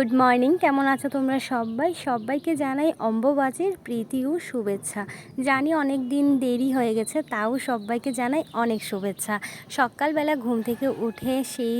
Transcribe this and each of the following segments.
Good morning. কেমন আছো তোমরা সবাই? সবাইকে জানাই অম্বুবাচীর প্রীতি ও শুভেচ্ছা। জানি অনেক দিন দেরি হয়ে গেছে, তাও সবাইকে জানাই অনেক শুভেচ্ছা। সকালবেলা ঘুম থেকে উঠে সেই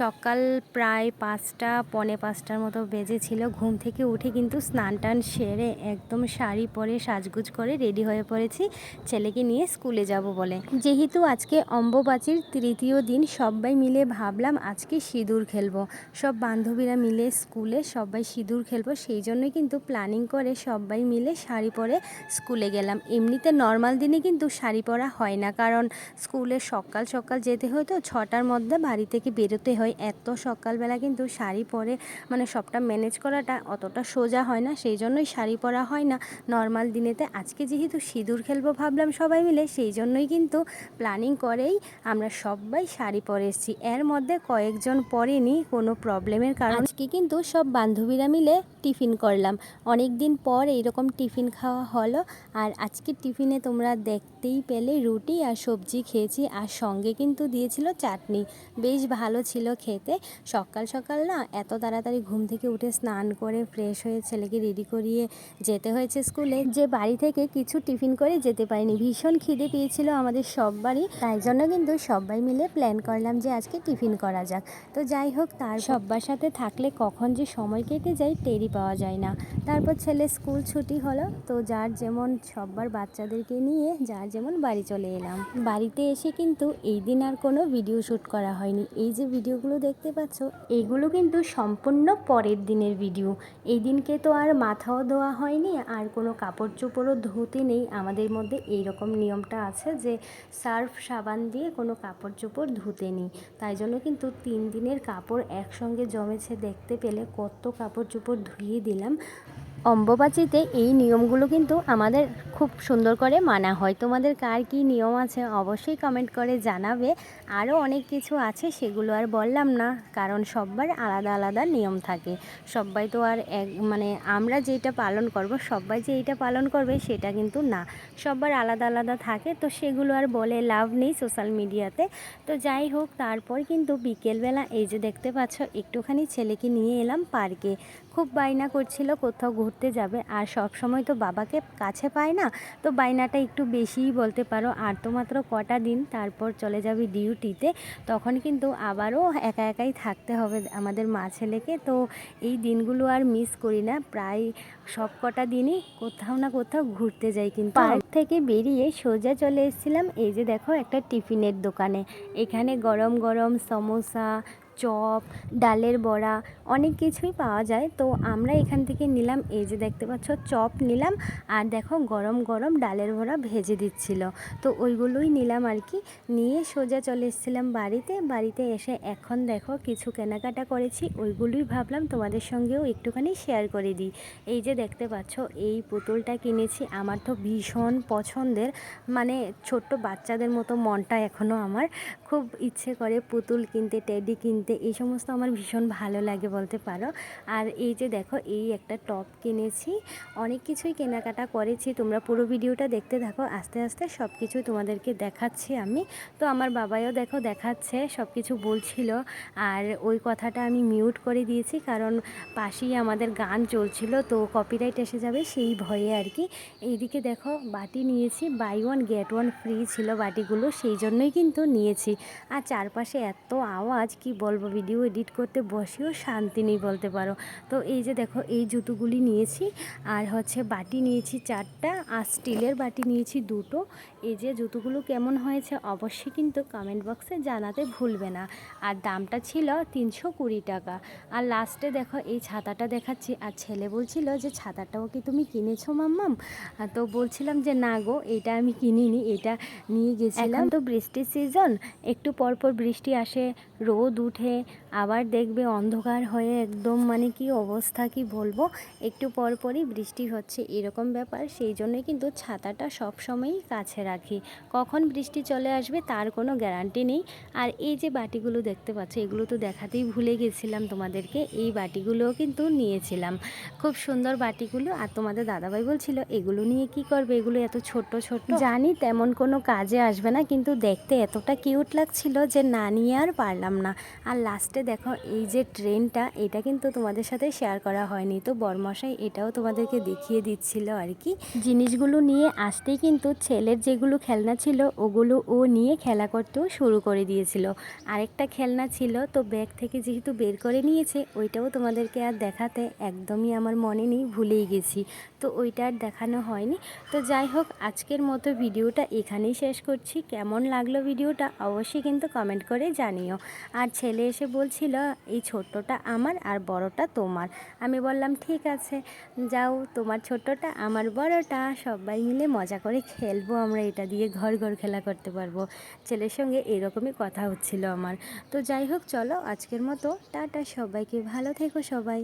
সকাল প্রায় পাঁচটা, পনে পাঁচটার মতো বেজেছিল ঘুম থেকে উঠে কিন্তু স্নান টান সেরে একদম শাড়ি পরে সাজগুজ করে রেডি হয়ে পড়েছি, ছেলেকে নিয়ে স্কুলে যাব বলে। যেহেতু আজকে অম্বুবাচীর তৃতীয় দিন, সবাই মিলে ভাবলাম আজকে সিঁদুর খেলব। সব বান্ধবীরা মিলে স্কুলে সবাই সিঁদুর খেলব, সেই জন্যই কিন্তু প্ল্যানিং করে সবাই মিলে শাড়ি পরে স্কুলে গেলাম। এমনিতে নর্মাল দিনে কিন্তু শাড়ি পরা হয় না, কারণ স্কুলে সকাল সকাল যেতে হয় তো ছটার মধ্যে বাড়ি থেকে বেরোতে হয়। এত সকালবেলা কিন্তু শাড়ি পরে মানে সবটা ম্যানেজ করাটা অতটা সোজা হয় না, সেই জন্যই শাড়ি পরা হয় না। নর্মাল দিনেতে আজকে যেহেতু সিঁদুর খেলব ভাবলাম সবাই মিলে, সেই জন্যই কিন্তু প্ল্যানিং করেই আমরা সবাই শাড়ি পরে এসেছি। এর মধ্যে কয়েকজন পরেনি, কোনো প্রবলেমের কারণ আজকে কিন্তু সব বান্ধবীরা মিলে টিফিন করলাম। অনেক দিন পর এইরকম টিফিন খাওয়া হলো। আর আজকে টিফিনে তোমরা দেখতেই পেলে রুটি আর সবজি খেয়েছি আর সঙ্গে কিন্তু দিয়েছিল চাটনি। বেশ ভালো ছিল খেতে। সকাল সকাল না এত তাড়াতাড়ি ঘুম থেকে উঠে স্নান করে ফ্রেশ হয়ে ছেলেকে রেডি করিয়ে যেতে হয়েছে স্কুলে। যে বাড়ি থেকে কিছু টিফিন করে যেতে পারিনি। ভীষণ খিদে পেয়েছিল আমাদের সববারই। তাই জন্য কিন্তু সবাই মিলে প্ল্যান করলাম যে আজকে টিফিন করা যাক। তো যাই হোক, তার সব্বার সাথে থাকলে কখন যে সময় কেটে যায় টেরি পাওয়া যায় না। তারপর ছেলে স্কুল ছুটি হলো, তো যার যেমন সব্বার বাচ্চাদেরকে নিয়ে, যার যেমন বাড়ি চলে এলাম। বাড়িতে এসে কিন্তু এই দিন আর কোনো ভিডিও শ্যুট করা হয়নি। এই যে ভিডিওগুলো দেখতে পাচ্ছ এইগুলো কিন্তু সম্পূর্ণ পরের দিনের ভিডিও এই দিনকে তো আর মাথাও ধোয়া হয়নি, আর কোনো কাপড় চোপড়ও ধুতে নেই। আমাদের মধ্যে এই রকম নিয়মটা আছে যে, সার্ফ সাবান দিয়ে কোনো কাপড় চোপড় ধুতে নেই। তাই জন্য কিন্তু তিন দিনের কাপড় একসঙ্গে জমেছে দেখতে পেলে কত কাপড় চোপড় ধুয়ে দিলাম। অম্বুবাচীতে এই নিয়মগুলো কিন্তু আমাদের খুব সুন্দর করে মানা হয়। তোমাদের কার কী নিয়ম আছে অবশ্যই কমেন্ট করে জানাবে। আরও অনেক কিছু আছে সেগুলো আর বললাম না, কারণ সব্বার আলাদা আলাদা নিয়ম থাকে। সবাই তো আর এক মানে আমরা যেটা পালন করব সবাই যে এইটা পালন করবে সেটা কিন্তু না। সবার আলাদা আলাদা থাকে, তো সেগুলো আর বলে লাভ নেই সোশ্যাল মিডিয়াতে তো। যাই হোক, তারপর কিন্তু বিকেলবেলা এই যে দেখতে পাচ্ছ, একটুখানি ছেলেকে নিয়ে এলাম পার্কে খুব বায়না করছিল কোথাও ঘুরতে যাবে। আর সব সময় তো বাবাকে কাছে পায় না তো বায়নাটা একটু বেশিই বলতে পারো। আর তো মাত্র কটা দিন তারপর চলে যাবে ডিউটিতে। তখন কিন্তু আবারও একা একাই থাকতে হবে আমাদের মা ছেলেকে। তো এই দিনগুলো আর মিস করি না। প্রায় সব কটা দিনই কোথাও না কোথাও ঘুরতে যাই কিন্তু। পার্ক থেকে বেরিয়ে সোজা চলে এসেছিলাম। এই যে দেখো একটা টিফিনের দোকানে। এখানে গরম গরম সমোসা চপ, ডালের বড়া, অনেক কিছুই পাওয়া যায়। তো আমরা এখান থেকে নিলাম, এই যে দেখতে পাচ্ছ, চপ নিলাম। আর দেখো, গরম গরম ডালের বড়া ভেজে দিচ্ছিল। তো ওইগুলোই নিলাম আর কি। নিয়ে সোজা চলে এসেছিলাম বাড়িতে। বাড়িতে এসে এখন দেখো, কিছু কেনাকাটা করেছি। ওইগুলোই ভাবলাম তোমাদের সঙ্গেও একটুখানি শেয়ার করে দিই। এই যে দেখতে পাচ্ছ, এই পুতুলটা কিনেছি। আমার তো ভীষণ পছন্দের। মানে ছোট্ট বাচ্চাদের মতো মনটা এখনও আমার। খুব ইচ্ছে করে পুতুল কিনতে, টেডি কিনতে এই সমস্ত আমার ভীষণ ভালো লাগে বলতে পারো। আর এই যে দেখো, এই একটা টপ কিনেছি। অনেক কিছুই কেনাকাটা করেছি। তোমরা পুরো ভিডিওটা দেখতে থাকো। আস্তে আস্তে সব কিছু তোমাদেরকে দেখাচ্ছি আমি। তো আমার বাবাইও দেখো দেখাচ্ছে সব কিছু বলছিল। আর ওই কথাটা আমি মিউট করে দিয়েছি কারণ পাশেই আমাদের গান চলছিল, তো কপিরাইট এসে যাবে সেই ভয়ে আর কি। এইদিকে দেখো, বাটি নিয়েছি। Buy one get one free ছিল বাটিগুলো, সেই জন্যই কিন্তু নিয়েছি। আর চারপাশে এত আওয়াজ, কি বলব ভিডিও এডিট করতে বসেও শান্তি নেই বলতে পারো। তো এই যে দেখো, এই জুতোগুলি নিয়েছি, আর হচ্ছে বাটি নিয়েছি চারটা, আর স্টিলের বাটি নিয়েছি দুটো। এই যে জুতোগুলো কেমন হয়েছে অবশ্যই কিন্তু কমেন্ট বক্সে জানাতে ভুলবে না। আর দামটা ছিল তিনশো কুড়ি টাকা। আর লাস্টে দেখো, এই ছাতাটা দেখাচ্ছি। আর ছেলে বলছিল যে, ছাতাটাও কি তুমি কিনেছো, মাম্মাম? তো বলছিলাম যে, না গো, এটা আমি কিনিনি, এটা নিয়ে গেছিলাম। তো বৃষ্টির সিজন একটু পর পর বৃষ্টি আসে, রোদ উঠে আবার দেখবে অন্ধকার হয়ে একদম মানে কি অবস্থা কি বলব? একটু পর পরই বৃষ্টি হচ্ছে এরকম ব্যাপার। সেই জন্য কিন্তু ছাতাটা সব সময়ই কাছে রাখি। কখন বৃষ্টি চলে আসবে তার কোনো গ্যারান্টি নেই। আর এই যে বাটিগুলো দেখতে পাচ্ছ, এগুলো তো দেখাতেই ভুলে গেছিলাম তোমাদেরকে। এই বাটিগুলোও কিন্তু নিয়েছিলাম। খুব সুন্দর বাটিগুলো। আর তোমাদের দাদাভাই বলছিল, এগুলো নিয়ে কি করবে? এগুলো এত ছোট ছোট জানি তেমন কোনো কাজে আসবে না, কিন্তু দেখতে এতটা কিউট লাগছিল যে না নিয়ে আর পারলাম না। আর লাস্টে দেখো, এই যে ট্রেনটা এটা কিন্তু তোমাদের সাথে শেয়ার করা হয়নি। তো বরমশাই, এটাও তোমাদেরকে দেখিয়ে দিচ্ছিল আর কি। জিনিসগুলো নিয়ে আসতেই কিন্তু ছেলের যেগুলো খেলনা ছিল, ওগুলো ও নিয়ে খেলা করতেও শুরু করে দিয়েছিল। আরেকটা খেলনা ছিল, তো ব্যাগ থেকে যেহেতু বের করে নিয়েছে, ওইটাও তোমাদেরকে আর দেখাতে একদমই আমার মনে নেই, ভুলেই গেছি। তো ওইটা আর দেখানো হয়নি। তো যাই হোক, আজকের মতো ভিডিওটা এখানেই শেষ করছি। কেমন লাগল ভিডিওটা, অবশ্যই কিন্তু কমেন্ট করে জানিও। আর ছেলে এসে বলছিল, এই ছোট্টটা আমার আর বড়টা তোমার। আমি বললাম, ঠিক আছে, যাও, তোমার ছোট্টটা, আমার বড়টা, সবাই মিলে মজা করে খেলব, আমরা এটা দিয়ে ঘর ঘর খেলা করতে পারব। ছেলের সঙ্গে এরকমই কথা হচ্ছিল আমার। তো যাই হোক, চলো আজকের মতো, টাটা, সবাইকে ভালো থেকো সবাই।